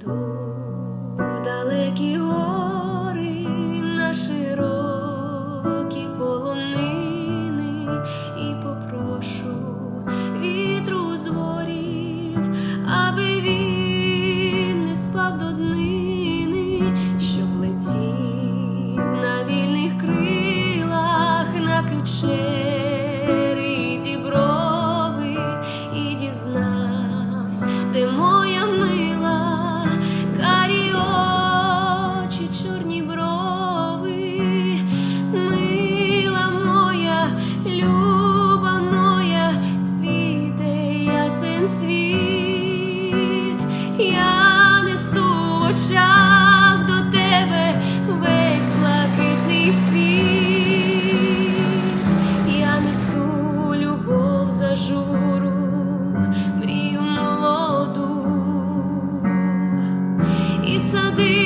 Піду в далекі гори на широкі полонини. І попрошу вітру з аби він не спав до днини, щоб летів на вільних крилах на кичери і діброви. І дізнався, де моя я несу в очах до тебе весь блакитний світ, я несу любов за журу, мрію молоду, і сади